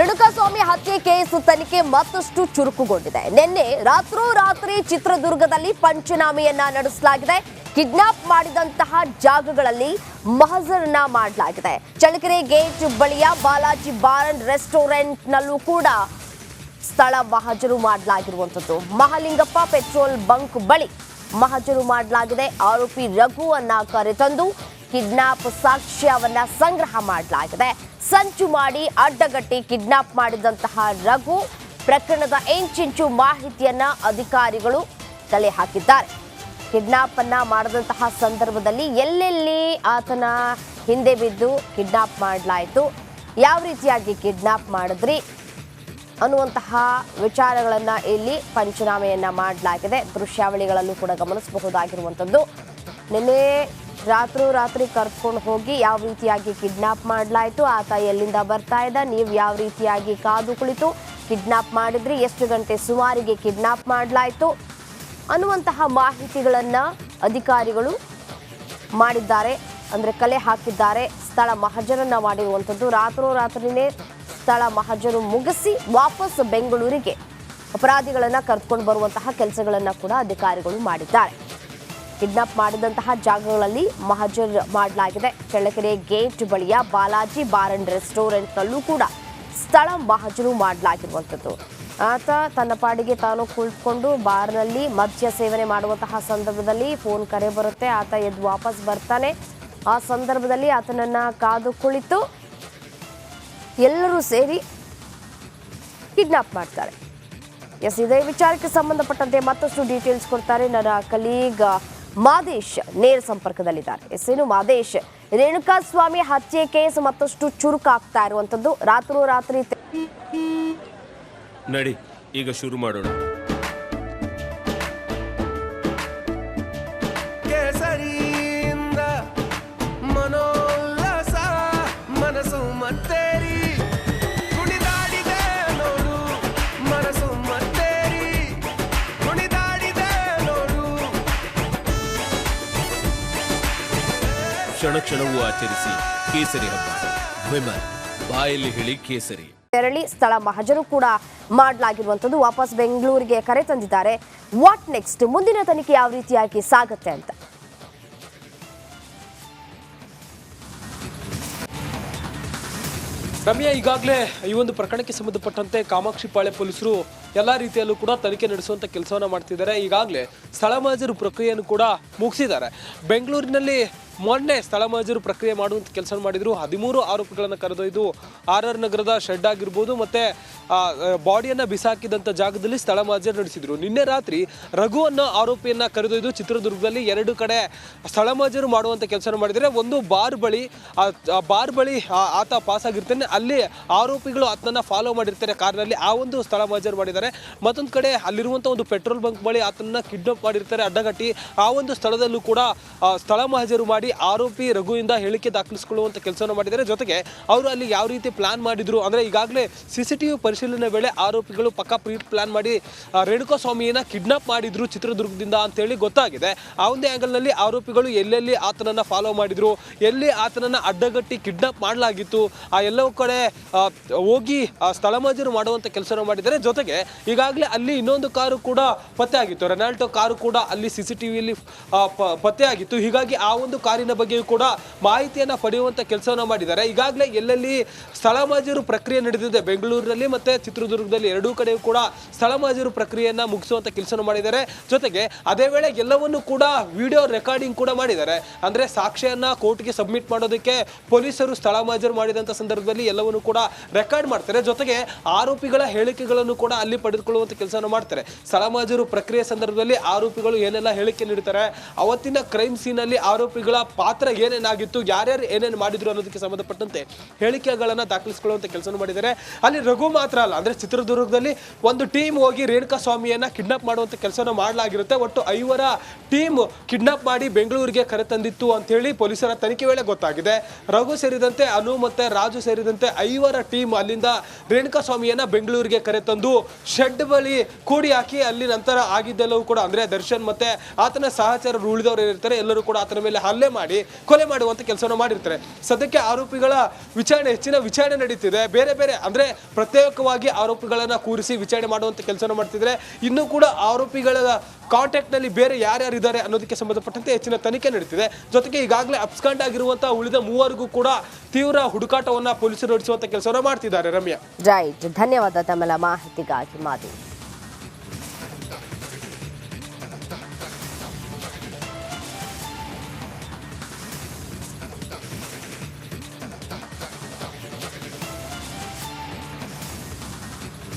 ರೇಣುಕಾಸ್ವಾಮಿ ಹತ್ಯೆ ಕೇಸ್ ತನಿಖೆ ಮತ್ತಷ್ಟು ಚುರುಕುಗೊಂಡಿದೆ. ನಿನ್ನೆ ರಾತ್ರೋರಾತ್ರಿ ಚಿತ್ರದುರ್ಗದಲ್ಲಿ ಪಂಚನಾಮೆಯನ್ನ ನಡೆಸಲಾಗಿದೆ. ಕಿಡ್ನಾಪ್ ಮಾಡಿದಂತಹ ಜಾಗಗಳಲ್ಲಿ ಮಹಜರ್ನ ಮಾಡಲಾಗಿದೆ. ಚಳ್ಳಕೆರೆ ಗೇಟ್ ಬಳಿಯ ಬಾಲಾಜಿ ಬಾರ್ ಅಂಡ್ ರೆಸ್ಟೋರೆಂಟ್ನಲ್ಲೂ ಕೂಡ ಸ್ಥಳ ಮಹಜರು ಮಾಡಲಾಗಿರುವಂಥದ್ದು. ಮಹಾಲಿಂಗಪ್ಪ ಪೆಟ್ರೋಲ್ ಬಂಕ್ ಬಳಿ ಮಹಜರು ಮಾಡಲಾಗಿದೆ. ಆರೋಪಿ ರಘುವನ್ನ ಕರೆತಂದು ಕಿಡ್ನಾಪ್ ಸಾಕ್ಷ್ಯವನ್ನ ಸಂಗ್ರಹ ಮಾಡಲಾಗಿದೆ. ಸಂಚು ಮಾಡಿ ಅಡ್ಡಗಟ್ಟಿ ಕಿಡ್ನಾಪ್ ಮಾಡಿದಂತಹ ರಘು ಪ್ರಕರಣದ ಇಂಚಿಂಚು ಮಾಹಿತಿಯನ್ನ ಅಧಿಕಾರಿಗಳು ತಲೆ ಹಾಕಿದ್ದಾರೆ ಕಿಡ್ನಾಪ್ ಅನ್ನ ಮಾಡಿದಂತಹ ಸಂದರ್ಭದಲ್ಲಿ ಎಲ್ಲೆಲ್ಲಿ ಆತನ ಹಿಂದೆ ಬಿದ್ದು ಕಿಡ್ನಾಪ್ ಮಾಡಲಾಯಿತು? ಯಾವ ರೀತಿಯಾಗಿ ಕಿಡ್ನಾಪ್ ಮಾಡಿದ್ರಿ? ಅನ್ನುವಂತಹ ವಿಚಾರಗಳನ್ನ ಇಲ್ಲಿ ಪಂಚನಾಮೆಯನ್ನ ಮಾಡಲಾಗಿದೆ. ದೃಶ್ಯಾವಳಿಗಳಲ್ಲೂ ಕೂಡ ಗಮನಿಸಬಹುದಾಗಿರುವಂಥದ್ದು. ನಿನ್ನೆ ರಾತ್ರೋರಾತ್ರಿ ಕರ್ಕೊಂಡು ಹೋಗಿ ಯಾವ ರೀತಿಯಾಗಿ ಕಿಡ್ನಾಪ್ ಮಾಡಲಾಯಿತು? ಆತ ಎಲ್ಲಿಂದ ಬರ್ತಾ ಇದ್ದ? ನೀವು ಯಾವ ರೀತಿಯಾಗಿ ಕಾದು ಕುಳಿತು ಕಿಡ್ನಾಪ್ ಮಾಡಿದ್ರಿ? ಎಷ್ಟು ಗಂಟೆ ಸುಮಾರಿಗೆ ಕಿಡ್ನಾಪ್ ಮಾಡಲಾಯಿತು? ಅನ್ನುವಂತಹ ಮಾಹಿತಿಗಳನ್ನು ಅಧಿಕಾರಿಗಳು ಮಾಡಿದ್ದಾರೆ, ಅಂದರೆ ಕಲೆ ಹಾಕಿದ್ದಾರೆ. ಸ್ಥಳ ಮಹಜರನ್ನು ಮಾಡಿರುವಂಥದ್ದು. ರಾತ್ರೋರಾತ್ರಿನೇ ಸ್ಥಳ ಮಹಜರು ಮುಗಿಸಿ ವಾಪಸ್ ಬೆಂಗಳೂರಿಗೆ ಅಪರಾಧಿಗಳನ್ನು ಕರೆದುಕೊಂಡು ಬರುವಂತಹ ಕೆಲಸಗಳನ್ನು ಕೂಡ ಅಧಿಕಾರಿಗಳು ಮಾಡಿದ್ದಾರೆ. ಕಿಡ್ನಾಪ್ ಮಾಡಿದಂತಹ ಜಾಗಗಳಲ್ಲಿ ಮಹಜರ್ ಮಾಡಲಾಗಿದೆ. ಚಳ್ಳಕೆರೆ ಗೇಟ್ ಬಳಿಯ ಬಾಲಾಜಿ ಬಾರ್ ಅಂಡ್ ರೆಸ್ಟೋರೆಂಟ್ನಲ್ಲೂ ಕೂಡ ಸ್ಥಳ ಮಹಜರು ಮಾಡಲಾಗಿರುವಂಥದ್ದು. ಆತ ತನ್ನ ಪಾಡಿಗೆ ತಾನು ಕುಳಿತುಕೊಂಡು ಬಾರ್ನಲ್ಲಿ ಮದ್ಯ ಸೇವನೆ ಮಾಡುವಂತಹ ಸಂದರ್ಭದಲ್ಲಿ ಫೋನ್ ಕರೆ ಬರುತ್ತೆ. ಆತ ಎದ್ದು ವಾಪಸ್ ಬರ್ತಾನೆ. ಆ ಸಂದರ್ಭದಲ್ಲಿ ಆತನನ್ನ ಕಾದು ಕುಳಿತು ಎಲ್ಲರೂ ಸೇರಿ ಕಿಡ್ನಾಪ್ ಮಾಡ್ತಾರೆ. ಎಸ್, ಇದೇ ವಿಚಾರಕ್ಕೆ ಸಂಬಂಧಪಟ್ಟಂತೆ ಮತ್ತಷ್ಟು ಡೀಟೇಲ್ಸ್ ಕೊಡ್ತಾರೆ. ನನ್ನ ಕಲೀಗ್ ಮಾದೇಶ್ ನೇರ ಸಂಪರ್ಕದಲ್ಲಿದ್ದಾರೆ. ಎಸ್ ಏನು ರೇಣುಕಾ ಸ್ವಾಮಿ ಹತ್ಯೆ ಕೇಸ್ ಮತ್ತಷ್ಟು ಚುರುಕಾಗ್ತಾ ಇರುವಂತದ್ದು ರಾತ್ರೋರಾತ್ರಿ ರಾತ್ರಿ ನಡಿ, ಈಗ ಶುರು ಮಾಡೋಣ. ಕ್ಷಣ ಕ್ಷಣವೂ ಆಚರಿಸಿ ಕೇಸರಿ ಹಬ್ಬ. ವಿಮಲ್ ಬಾಯಲ್ಲಿ ಹೇಳಿ ಕೇಸರಿ. ತೆರಳಿ ಸ್ಥಳ ಮಹಜರು ಕೂಡ ಮಾಡಲಾಗಿರುವಂಥದ್ದು ವಾಪಸ್ ಬೆಂಗಳೂರಿಗೆ ಕರೆ ತಂದಿದ್ದಾರೆ. What next? ಮುಂದಿನ ತನಿಖೆ ಯಾವ ರೀತಿಯಾಗಿ ಸಾಗುತ್ತೆ ಅಂತ. ರಮ್ಯಾ ಈಗಾಗಲೇ ಈ ಒಂದು ಪ್ರಕರಣಕ್ಕೆ ಸಂಬಂಧಪಟ್ಟಂತೆ ಕಾಮಾಕ್ಷಿಪಾಳ್ಯ ಪೊಲೀಸರು ಎಲ್ಲ ರೀತಿಯಲ್ಲೂ ಕೂಡ ತನಿಖೆ ನಡೆಸುವಂಥ ಕೆಲಸವನ್ನು ಮಾಡ್ತಿದ್ದಾರೆ. ಈಗಾಗಲೇ ಸ್ಥಳ ಮಾಜರು ಪ್ರಕ್ರಿಯೆಯನ್ನು ಕೂಡ ಮುಗಿಸಿದ್ದಾರೆ. ಬೆಂಗಳೂರಿನಲ್ಲಿ ಮೊನ್ನೆ ಸ್ಥಳ ಮಜೂರು ಪ್ರಕ್ರಿಯೆ ಮಾಡುವಂಥ ಕೆಲಸ ಮಾಡಿದ್ರು. ಹದಿಮೂರು ಆರೋಪಿಗಳನ್ನು ಕರೆದೊಯ್ದು ಆರ್ ಆರ್ ನಗರದ ಶೆಡ್ ಆಗಿರ್ಬೋದು ಮತ್ತೆ ಬಾಡಿಯನ್ನು ಬಿಸಾಕಿದಂಥ ಜಾಗದಲ್ಲಿ ಸ್ಥಳ ಮಾಜರು ನಡೆಸಿದ್ರು. ನಿನ್ನೆ ರಾತ್ರಿ ರಘು ಆರೋಪಿಯನ್ನು ಕರೆದೊಯ್ದು ಚಿತ್ರದುರ್ಗದಲ್ಲಿ ಎರಡು ಕಡೆ ಸ್ಥಳ ಮಾಜರು ಮಾಡುವಂಥ ಕೆಲಸ ಮಾಡಿದರೆ, ಒಂದು ಬಾರ್ ಬಳಿ ಬಾರ್ ಬಳಿ ಆತ ಪಾಸ್ ಆಗಿರ್ತಾನೆ. ಅಲ್ಲಿ ಆರೋಪಿಗಳು ಆತನನ್ನು ಫಾಲೋ ಮಾಡಿರ್ತಾರೆ ಕಾರ್ನಲ್ಲಿ. ಆ ಒಂದು ಸ್ಥಳ ಮಾಜರು ಮಾಡಿದ್ದಾರೆ. ಮತ್ತೊಂದು ಕಡೆ ಅಲ್ಲಿರುವಂಥ ಒಂದು ಪೆಟ್ರೋಲ್ ಬಂಕ್ ಬಳಿ ಆತನನ್ನ ಕಿಡ್ನಾಪ್ ಮಾಡಿರ್ತಾರೆ ಅಡ್ಡಗಟ್ಟಿ. ಆ ಒಂದು ಸ್ಥಳದಲ್ಲೂ ಕೂಡ ಸ್ಥಳ ಮಹಜರು ಮಾಡಿ ಆರೋಪಿ ರಘುವಿಂದ ಹೇಳಿಕೆ ದಾಖಲಿಸಿಕೊಳ್ಳುವಂತ ಕೆಲಸವನ್ನು ಮಾಡಿದ್ದಾರೆ. ಜೊತೆಗೆ ಅವರು ಅಲ್ಲಿ ಯಾವ ರೀತಿ ಪ್ಲಾನ್ ಮಾಡಿದ್ರು? ಅಂದ್ರೆ ಈಗಾಗಲೇ ಸಿ ಸಿ ಟಿವಿ ಪರಿಶೀಲನೆ ವೇಳೆ ಆರೋಪಿಗಳು ಪಕ್ಕಾ ಪ್ರೀ ಪ್ಲಾನ್ ಮಾಡಿ ರೇಣುಕಾ ರೇಣುಕಾಸ್ವಾಮಿಯನ್ನ ಕಿಡ್ನಾಪ್ ಮಾಡಿದ್ರು ಚಿತ್ರದುರ್ಗದಿಂದ ಅಂತೇಳಿ ಗೊತ್ತಾಗಿದೆ. ಆ ಒಂದು ಆ್ಯಂಗಲ್ನಲ್ಲಿ ಆರೋಪಿಗಳು ಎಲ್ಲೆಲ್ಲಿ ಆತನನ್ನ ಫಾಲೋ ಮಾಡಿದ್ರು? ಎಲ್ಲಿ ಆತನನ್ನ ಅಡ್ಡಗಟ್ಟಿ ಕಿಡ್ನಾಪ್ ಮಾಡಲಾಗಿತ್ತು? ಆ ಎಲ್ಲವೂ ಕಡೆ ಹೋಗಿ, ಆ, ಸ್ಥಳ ಮಹಜರು ಮಾಡುವಂತ ಕೆಲಸ ಮಾಡಿದ್ದಾರೆ. ಜೊತೆಗೆ ಈಗಾಗಲೇ ಅಲ್ಲಿ ಇನ್ನೊಂದು ಕಾರು ಕೂಡ ಪತ್ತೆ ಆಗಿತ್ತು ರೆನಾಲ್ಟೋ ಕಾರು ಕೂಡ ಅಲ್ಲಿ ಸಿಸಿ ಟಿವಿಯಲ್ಲಿ ಪತ್ತೆ ಆಗಿತ್ತು ಹೀಗಾಗಿ ಆ ಒಂದು ಕಾರಿನ ಬಗ್ಗೆಯೂ ಕೂಡ ಮಾಹಿತಿಯನ್ನು ಪಡೆಯುವಂಥ ಕೆಲಸವನ್ನು ಮಾಡಿದ್ದಾರೆ. ಈಗಾಗಲೇ ಎಲ್ಲೆಲ್ಲಿ ಸ್ಥಳ ಮಾಜೀರು ಪ್ರಕ್ರಿಯೆ ನಡೆದಿದೆ, ಬೆಂಗಳೂರಿನಲ್ಲಿ ಮತ್ತು ಚಿತ್ರದುರ್ಗದಲ್ಲಿ ಎರಡೂ ಕಡೆಯೂ ಕೂಡ ಸ್ಥಳ ಮಾಜೀರು ಪ್ರಕ್ರಿಯೆಯನ್ನು ಮುಗಿಸುವಂಥ ಕೆಲಸವನ್ನು ಮಾಡಿದ್ದಾರೆ. ಜೊತೆಗೆ ಅದೇ ವೇಳೆ ಎಲ್ಲವನ್ನು ಕೂಡ ವಿಡಿಯೋ ರೆಕಾರ್ಡಿಂಗ್ ಕೂಡ ಮಾಡಿದ್ದಾರೆ. ಅಂದರೆ ಸಾಕ್ಷಿಯನ್ನು ಕೋರ್ಟ್ಗೆ ಸಬ್ಮಿಟ್ ಮಾಡೋದಕ್ಕೆ ಪೊಲೀಸರು ಸ್ಥಳ ಮಹಜರು ಮಾಡಿದಂಥ ಸಂದರ್ಭದಲ್ಲಿ ಎಲ್ಲವನ್ನು ಕೂಡ ರೆಕಾರ್ಡ್ ಮಾಡ್ತಾರೆ. ಜೊತೆಗೆ ಆರೋಪಿಗಳ ಹೇಳಿಕೆಗಳನ್ನು ಕೂಡ ಅಲ್ಲಿ ಪಡೆದುಕೊಳ್ಳುವಂಥ ಕೆಲಸವನ್ನು ಮಾಡ್ತಾರೆ. ಸ್ಥಳ ಮಹಜರು ಪ್ರಕ್ರಿಯೆ ಸಂದರ್ಭದಲ್ಲಿ ಆರೋಪಿಗಳು ಏನೆಲ್ಲ ಹೇಳಿಕೆ ನೀಡುತ್ತಾರೆ ಅವತ್ತಿನ ಕ್ರೈಮ್ ಸೀನಲ್ಲಿ ಆರೋಪಿಗಳ ಪಾತ್ರ ಏನೇನಾಗಿತ್ತು, ಯಾರ್ಯಾರು ಏನೇನು ಮಾಡಿದ್ರು ಅನ್ನೋದಕ್ಕೆ ಸಂಬಂಧಪಟ್ಟಂತೆ ಹೇಳಿಕೆಗಳನ್ನ ದಾಖಲಿಸಿಕೊಳ್ಳುವಂತ ಕೆಲಸ ಮಾಡಿದ್ದಾರೆ. ಅಲ್ಲಿ ರಘು ಮಾತ್ರ ಅಲ್ಲ, ಅಂದ್ರೆ ಚಿತ್ರದುರ್ಗದಲ್ಲಿ ಒಂದು ಟೀಮ್ ಹೋಗಿ ರೇಣುಕಾ ಸ್ವಾಮಿಯನ್ನ ಕಿಡ್ನಾಪ್ ಮಾಡುವಂಥ ಕೆಲಸನ ಮಾಡಲಾಗಿರುತ್ತೆ. ಒಟ್ಟು ಐವರ ಟೀಮ್ ಕಿಡ್ನಾಪ್ ಮಾಡಿ ಬೆಂಗಳೂರಿಗೆ ಕರೆತಂದಿತ್ತು ಅಂತ ಹೇಳಿ ಪೊಲೀಸರ ತನಿಖೆ ವೇಳೆ ಗೊತ್ತಾಗಿದೆ. ರಘು ಸೇರಿದಂತೆ ಅನು ಮತ್ತೆ ರಾಜು ಸೇರಿದಂತೆ ಐವರ ಟೀಮ್ ಅಲ್ಲಿಂದ ರೇಣುಕಾ ಸ್ವಾಮಿಯನ್ನ ಬೆಂಗಳೂರಿಗೆ ಕರೆತಂದು ಶೆಡ್ ಬಳಿ ಕೂಡಿ ಹಾಕಿ ಅಲ್ಲಿ ನಂತರ ಆಗಿದ್ದೆಲ್ಲವೂ ಕೂಡ, ಅಂದ್ರೆ ದರ್ಶನ್ ಮತ್ತೆ ಆತನ ಸಹಚರರು ಉಳಿದವರು ಏನಿರ್ತಾರೆ, ಎಲ್ಲರೂ ಕೂಡ ಆತನ ಮೇಲೆ ಹಲ್ಲೆ ಮಾಡಿ, ಕೊಲೆ ಮಾಡುವಂತ ಕೆಲಸವನ್ನು ಮಾಡಿರ್ತಾರೆ. ಸದ್ಯಕ್ಕೆ ಆರೋಪಿಗಳ ವಿಚಾರಣೆ, ಹೆಚ್ಚಿನ ವಿಚಾರಣೆ ನಡೀತಿದೆ. ಬೇರೆ ಬೇರೆ, ಅಂದ್ರೆ ಪ್ರತ್ಯೇಕವಾಗಿ ಆರೋಪಿಗಳನ್ನ ಕೂರಿಸಿ ವಿಚಾರಣೆ ಮಾಡುವಂತ ಕೆಲಸವನ್ನು ಮಾಡ್ತಿದ್ರೆ, ಇನ್ನೂ ಕೂಡ ಆರೋಪಿಗಳ ಕಾಂಟ್ಯಾಕ್ಟ್ನಲ್ಲಿ ಬೇರೆ ಯಾರ್ಯಾರು ಇದ್ದಾರೆ ಅನ್ನೋದಕ್ಕೆ ಸಂಬಂಧಪಟ್ಟಂತೆ ಹೆಚ್ಚಿನ ತನಿಖೆ ನಡೀತಿದೆ. ಜೊತೆಗೆ ಈಗಾಗಲೇ ಅಪ್ಸ್ಕಾಂಡ್ ಆಗಿರುವಂತಹ ಉಳಿದ ಮೂವರಿಗೂ ಕೂಡ ತೀವ್ರ ಹುಡುಕಾಟವನ್ನ ಪೊಲೀಸರು ನಡೆಸುವಂತ ಕೆಲಸವನ್ನ ಮಾಡ್ತಿದ್ದಾರೆ ರಮ್ಯಾ. ರೈಟ್ ಧನ್ಯವಾದ ತಮ್ಮೆಲ್ಲ ಮಾಹಿತಿಗಾಗಿ ಮಾಧು